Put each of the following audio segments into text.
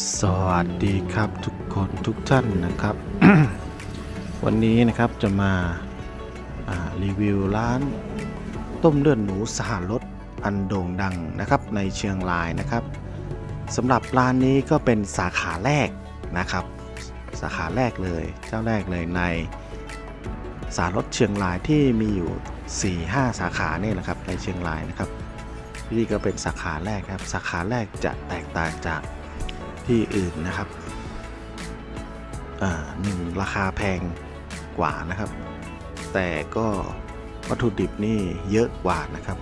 สวัสดีครับทุกคนทุกท่านนะครับ วันนี้นะครับจะมาารีวิวร้านต้มเลือดหมูสหรสอันโด่งดังนะครับในเชียงรายนะครับสำหรับร้านนี้ก็เป็นสาขาแรกนะครับ สาขาแรกเลยเจ้าแรกเลยในสารสเชียงรายที่มีอยู่ 4-5 สาขาเนี่ยนะครับในเชียงรายนะครับนี่ก็เป็นสาขาแรกครับ สาขาแรกจะแตกต่างจาก ที่อื่นนะครับอ่าหนึ่งราคาแพงกว่านะครับ แต่ก็วัตถุดิบนี่เยอะกว่านะครับ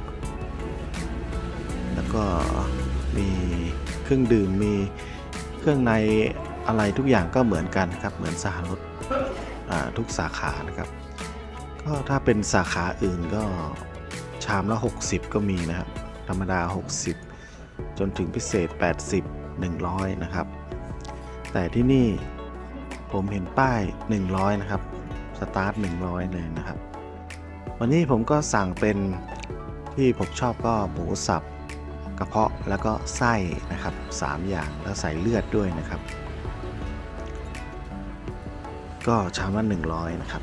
แล้วก็มีเครื่องดื่มมีเครื่องในอะไรทุกอย่างก็เหมือนกันครับ เหมือนสหรสอ่าทุกสาขานะครับ ก็ถ้าเป็นสาขาอื่นก็ชามละ 60 ก็มีนะครับ ธรรมดา 60 จนถึงพิเศษ 80 100 นะครับ แต่ที่นี่ผมเห็นป้าย 100 นะครับ สตาร์ท 100 เลยนะครับ วันนี้ผมก็สั่งเป็นที่ผมชอบก็หมูสับกระเพาะแล้วก็ไส้นะครับ 3 อย่างแล้วใส่เลือดด้วยนะครับ ก็ชามละ100 นะครับ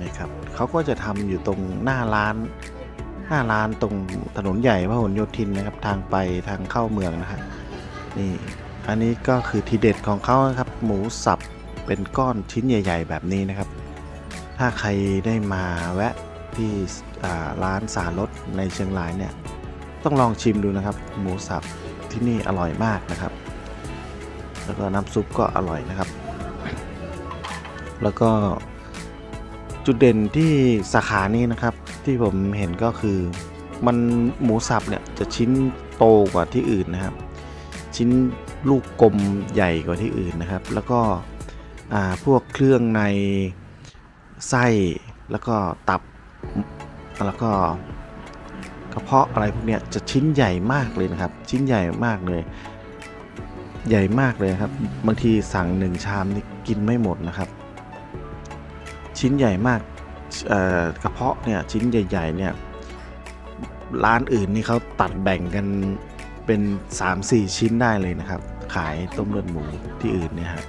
นี่ครับเขาก็จะทำอยู่ตรงหน้าร้าน หน้าร้านตรงถนนใหญ่พหลโยธินนะครับ ทางไปทางเข้าเมืองนะครับนี่อันนี้ก็คือทีเด็ดของเขานะครับ หมูสับเป็นก้อนชิ้นใหญ่ ๆ แบบนี้นะครับ ถ้าใครได้มาแวะที่ร้านสารสในเชียงรายเนี่ย ต้องลองชิมดูนะครับ หมูสับที่นี่อร่อยมากนะครับ แล้วก็น้ำซุปก็อร่อยนะครับ แล้วก็จุดเด่นที่สาขานี้นะครับ ที่ผมเห็นก็คือ มันหมูสับเนี่ยจะชิ้นโตกว่าที่อื่นนะครับ ชิ้นลูกกลมใหญ่กว่าที่อื่นนะครับ แล้วก็พวกเครื่องในไส้แล้วก็ตับแล้วก็กระเพาะอะไรพวกเนี้ยจะชิ้นใหญ่มากเลยนะครับ ชิ้นใหญ่มากเลย ใหญ่มากเลยครับ บางทีสั่งหนึ่งชามนี่กินไม่หมดนะครับ ชิ้นใหญ่มาก กระเพาะเนี่ยชิ้นใหญ่ๆเนี่ยร้านอื่นนี่เขาตัดแบ่งกันเป็น 3-4 ชิ้นได้เลยนะครับ ขายต้มเลือดหมูที่อื่นเนี่ยฮะ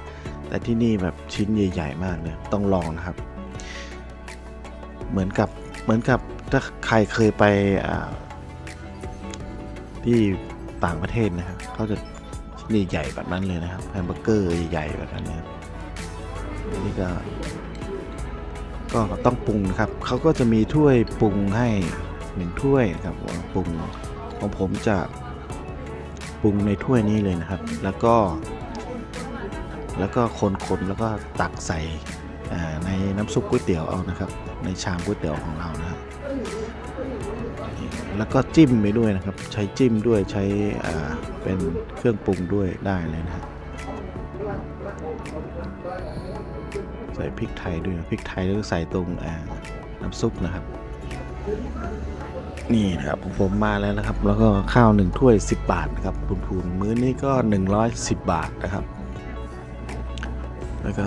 แต่ที่นี่แบบชิ้นใหญ่ ๆ มากเลยต้องลองนะครับ เหมือนกับเหมือนกับถ้าใครเคยไปที่ต่างประเทศนะครับเขาจะชิ้นใหญ่ๆแบบนั้นเลยนะครับแฮมเบอร์เกอร์ใหญ่ๆแบบนั้นนะครับนี่ก็ ก็ต้องปรุงนะครับเขาก็จะมีถ้วยปรุงให้หนึ่งถ้วยนะครับปรุงของผมจะปรุงในถ้วยนี้เลยนะครับ แล้วก็ แล้วก็คนๆแล้วก็ตักใส่ในน้ำซุปก๋วยเตี๋ยวเอานะครับ ในชามก๋วยเตี๋ยวของเรานะครับแล้วก็จิ้มไปด้วยนะครับ ใช้จิ้มด้วยใช้เป็นเครื่องปรุงด้วยได้เลยนะครับ ใส่พริกไทยด้วยนะพริกไทยแล้วก็ใส่ตรงน้ำซุปนะครับ นี่นะครับผมมาแล้วนะครับ แล้วก็ข้าวหนึ่งถ้วย 10 บาทนะครับพูนๆมื้อนี้ก็ 110 บาทนะครับ แล้วก็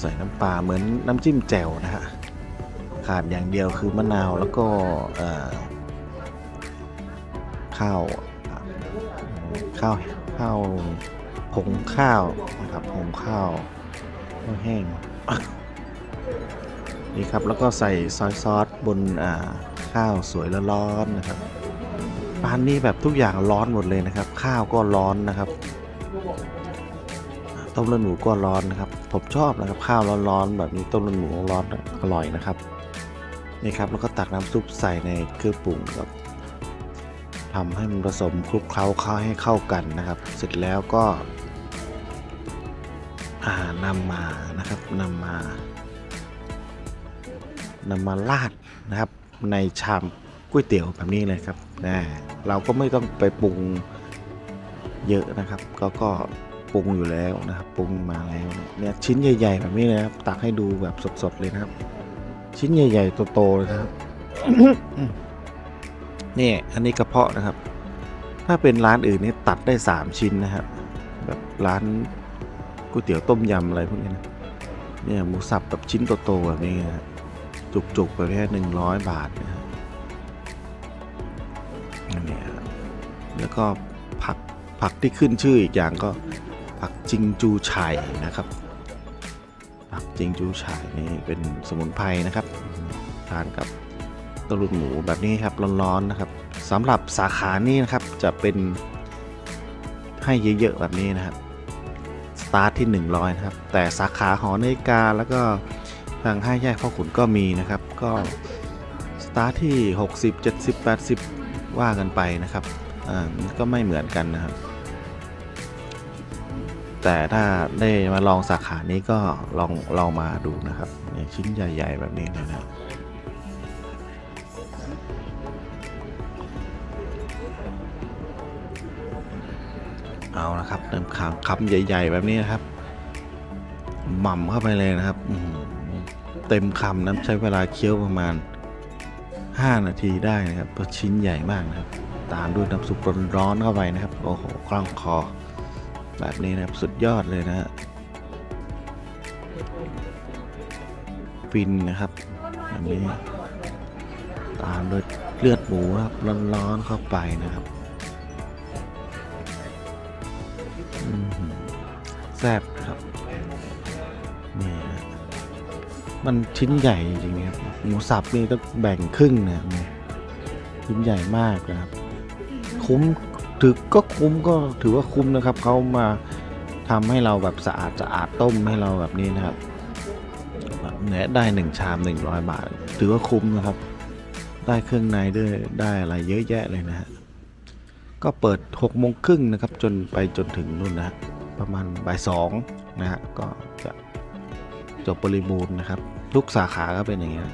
ใส่น้ำปลาเหมือนน้ำจิ้มแจ่วนะฮะขาดอย่างเดียวคือมะนาวแล้วก็ข้าวข้าวข้าวผงข้าวนะครับผงข้าวข้าว แห้งนี่ครับแล้วก็ใส่ซอยซอสบนข้าวสวยแล้วร้อนนะครับร้านนี้แบบทุกอย่างร้อนหมดเลยนะครับ ข้าวก็ร้อนนะครับต้มเลือดหมูก็ร้อนนะครับ ผมชอบนะครับข้าวร้อนๆแบบนี้ต้มเลือดหมูร้อนอร่อยนะครับนี่ครับแล้วก็ตักน้ำซุปใส่ในเครื่องปรุงครับทำให้มันผสมคลุกเคล้าเข้าให้เข้ากันนะครับ เสร็จแล้วก็ นำมานะครับนำมานำมาราดนะครับในชามก๋วยเตี๋ยวแบบนี้เลยครับนะเราก็ไม่ต้องไปปรุงเยอะนะครับ ก็ก็ปรุงอยู่แล้วนะครับปรุงมาแล้วเนี่ยชิ้นใหญ่ ๆ แบบนี้เลยนะครับ ตักให้ดูแบบสดๆเลยนะครับ ชิ้นใหญ่ๆโตๆเลยนะครับนี่อันนี้กระเพาะนะครับ ถ้าเป็นร้านอื่นนี่ตัดได้ 3 ชิ้นนะครับ แบบร้าน ก๋วยเตี๋ยวต้มยำอะไรพวกนี้นะเนี่ยหมูสับแบบชิ้นโตๆแบบนี้นะจุกๆไปแค่หนึ่งร้อยบาทนะฮะอันนี้ครับแล้วก็ผักผักที่ขึ้นชื่ออีกอย่างก็ผักจิงจูไฉ่นะครับ ผักจิงจูไฉ่นี่เป็นสมุนไพรนะครับทานกับตรุดหมูแบบนี้ครับร้อนๆนะครับสำหรับสาขานี้นะครับจะเป็นให้เยอะๆแบบนี้นะครับ ตาร์ทที่ 100 นะครับ แต่สาขาหอนาฬิกาแล้วก็ทางห้าแยกพ่อขุนก็มีนะครับ ก็สตาร์ทที่ 60 70 80 ว่ากันไปนะครับอ่าก็ไม่เหมือนกันนะครับ แต่ถ้าได้มาลองสาขานี้ก็ลองลองมาดูนะครับเนี่ยชิ้นใหญ่ ๆ แบบนี้นะครับ เอานะครับเติมคำคำใหญ่ ๆ แบบนี้นะครับหม่ำเข้าไปเลยนะครับเต็มคำนะใช้เวลาเคี้ยวประมาณ 5 นาทีได้นะครับเพราะชิ้นใหญ่มากนะครับ ตามด้วยน้ำซุปร้อนๆเข้าไปนะครับโอ้โหคล่องคอ แบบนี้นะครับสุดยอดเลยนะฮะฟินนะครับแบบนี้ตามด้วยเลือดหมูครับร้อนๆเข้าไปนะครับ แซ่บครับนี่มันชิ้นใหญ่จริงๆครับหมูสับนี่ต้องแบ่งครึ่งนะนี่ชิ้นใหญ่มากนะครับ คุ้มถือก็คุ้มก็ถือว่าคุ้มนะครับเขามาทำให้เราแบบสะอาดสะอาดต้มให้เราแบบนี้นะครับแบบเนี้ยได้หนึ่งชามหนึ่งร้อยบาท ถือว่าคุ้มนะครับ ได้เครื่องในด้วยได้อะไรเยอะแยะเลยนะฮะ ก็เปิด6โมงครึ่งนะครับจนไปจนถึงนู่นนะฮะประมาณบ่ายสองนะฮะก็จะจบบริบูรณ์นะครับ ทุกสาขาก็เป็นอย่างเงี้ย